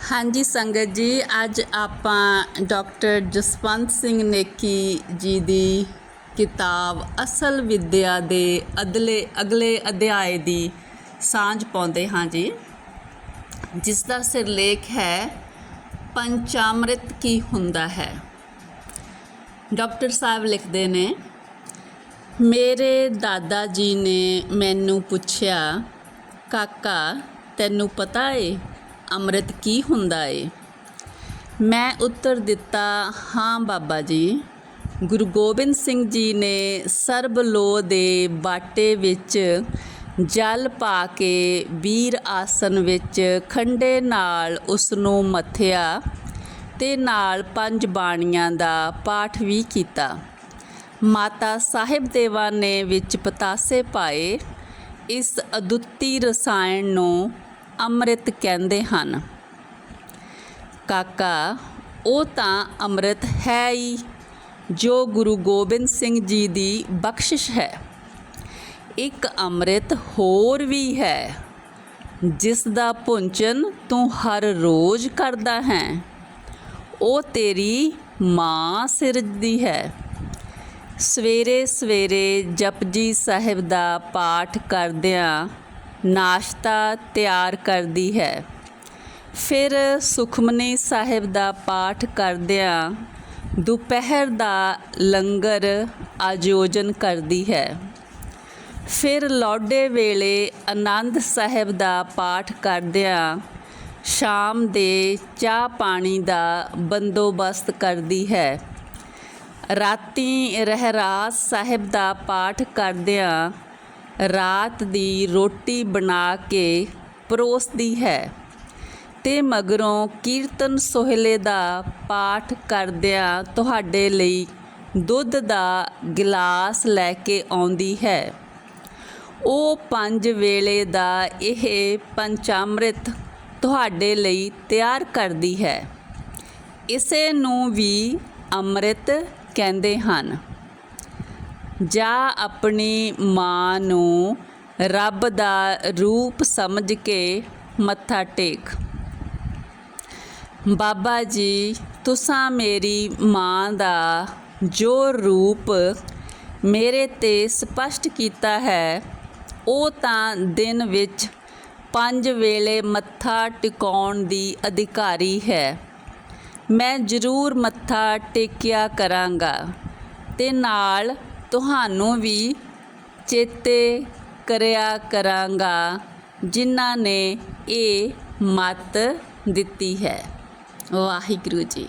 ਹਾਂਜੀ ਸੰਗਤ ਜੀ, ਅੱਜ ਆਪਾਂ ਡਾਕਟਰ ਜਸਵੰਤ ਸਿੰਘ ਨੇਕੀ ਜੀ ਦੀ ਕਿਤਾਬ ਅਸਲ ਵਿਦਿਆ ਦੇ ਅਦਲੇ, ਅਗਲੇ ਅਧਿਆਏ ਦੀ ਸਾਂਝ ਪਾਉਂਦੇ ਹਾਂ ਜੀ। ਜਿਸ ਦਾ ਸਿਰਲੇਖ ਹੈ, ਪੰਚਾਮ੍ਰਿਤ ਕੀ ਹੁੰਦਾ ਹੈ? ਡਾਕਟਰ ਸਾਹਿਬ ਲਿਖਦੇ ਨੇ, ਮੇਰੇ ਦਾਦਾ ਜੀ ਨੇ ਮੈਨੂੰ ਪੁੱਛਿਆ, ਕਾਕਾ, ਤੈਨੂੰ ਪਤਾ ਏ ਅੰਮ੍ਰਿਤ ਕੀ ਹੁੰਦਾ ਏ? ਮੈਂ ਉੱਤਰ ਦਿੱਤਾ, ਹਾਂ, ਬਾਬਾ ਜੀ। ਗੁਰੂ ਗੋਬਿੰਦ ਸਿੰਘ ਜੀ ਨੇ ਸਰਬ ਲੋ ਦੇ ਬਾਟੇ ਵਿੱਚ ਜਲ ਪਾ ਕੇ ਵੀਰ ਆਸਨ ਵਿੱਚ ਖੰਡੇ ਨਾਲ ਉਸ ਨੂੰ ਮੱਥਿਆ ਤੇ ਨਾਲ ਪੰਜ ਬਾਣੀਆਂ ਦਾ ਪਾਠ ਵੀ ਕੀਤਾ। ਮਾਤਾ ਸਾਹਿਬ ਦੇਵਾ ਨੇ ਵਿੱਚ ਪਤਾਸੇ ਪਾਏ। ਇਸ ਅਦੁੱਤੀ ਰਸਾਇਣ ਨੂੰ ਅੰਮ੍ਰਿਤ ਕਹਿੰਦੇ ਹਨ। ਕਾਕਾ, ਉਹ ਤਾਂ ਅੰਮ੍ਰਿਤ ਹੈ ਹੀ ਜੋ ਗੁਰੂ ਗੋਬਿੰਦ ਸਿੰਘ ਜੀ ਦੀ ਬਖਸ਼ਿਸ਼ ਹੈ। ਇੱਕ ਅੰਮ੍ਰਿਤ ਹੋਰ ਵੀ ਹੈ, ਜਿਸ ਦਾ ਪੁੰਚਨ ਤੂੰ ਹਰ ਰੋਜ਼ ਕਰਦਾ ਹੈ। ਉਹ ਤੇਰੀ ਮਾਂ ਸਿਰਜਦੀ ਹੈ। ਸਵੇਰੇ ਸਵੇਰੇ ਜਪਜੀ ਸਾਹਿਬ ਦਾ ਪਾਠ ਕਰਦਿਆਂ ਨਾਸ਼ਤਾ ਤਿਆਰ ਕਰਦੀ ਹੈ। ਫਿਰ ਸੁਖਮਨੀ ਸਾਹਿਬ ਦਾ ਪਾਠ ਕਰਦਿਆਂ ਦੁਪਹਿਰ ਦਾ ਲੰਗਰ ਆਯੋਜਨ ਕਰਦੀ ਹੈ। ਫਿਰ ਲੌਡੇ ਵੇਲੇ ਆਨੰਦ ਸਾਹਿਬ ਦਾ ਪਾਠ ਕਰਦਿਆਂ ਸ਼ਾਮ ਦੇ ਚਾਹ ਪਾਣੀ ਦਾ ਬੰਦੋਬਸਤ ਕਰਦੀ ਹੈ। ਰਾਤੀ ਰਹਿਰਾਸ ਸਾਹਿਬ ਦਾ ਪਾਠ ਕਰਦਿਆਂ ਰਾਤ ਦੀ ਰੋਟੀ ਬਣਾ ਕੇ ਪਰੋਸਦੀ ਹੈ ਤੇ ਮਗਰੋਂ ਕੀਰਤਨ ਸੋਹਲੇ ਦਾ ਪਾਠ ਕਰਦਿਆਂ ਤੁਹਾਡੇ ਲਈ ਦੁੱਧ ਦਾ ਗਿਲਾਸ ਲੈ ਕੇ ਆਉਂਦੀ ਹੈ। ਉਹ ਪੰਜ ਵੇਲੇ ਦਾ ਇਹ ਪੰਚਾਮ੍ਰਿਤ ਤੁਹਾਡੇ ਲਈ ਤਿਆਰ ਕਰਦੀ ਹੈ। ਇਸੇ ਨੂੰ ਵੀ ਅੰਮ੍ਰਿਤ ਕਹਿੰਦੇ ਹਨ। ਜਾਂ ਆਪਣੀ ਮਾਂ ਨੂੰ ਰੱਬ ਦਾ ਰੂਪ ਸਮਝ ਕੇ ਮੱਥਾ ਟੇਕ। ਬਾਬਾ ਜੀ, ਤੁਸਾਂ ਮੇਰੀ ਮਾਂ ਦਾ ਜੋ ਰੂਪ ਮੇਰੇ ਤੇ ਸਪਸ਼ਟ ਕੀਤਾ ਹੈ, ਉਹ ਤਾਂ ਦਿਨ ਵਿੱਚ ਪੰਜ ਵੇਲੇ ਮੱਥਾ ਟਿਕਾਉਣ ਦੀ ਅਧਿਕਾਰੀ ਹੈ। ਮੈਂ ਜ਼ਰੂਰ ਮੱਥਾ ਟੇਕਿਆ ਕਰਾਂਗਾ ਤੇ ਨਾਲ ਤੁਹਾਨੂੰ ਵੀ ਚੇਤੇ ਕਰਿਆ ਕਰਾਂਗਾ ਜਿਨ੍ਹਾਂ ਨੇ ਇਹ ਮੱਤ ਦਿੱਤੀ ਹੈ। ਵਾਹਿਗੁਰੂ ਜੀ।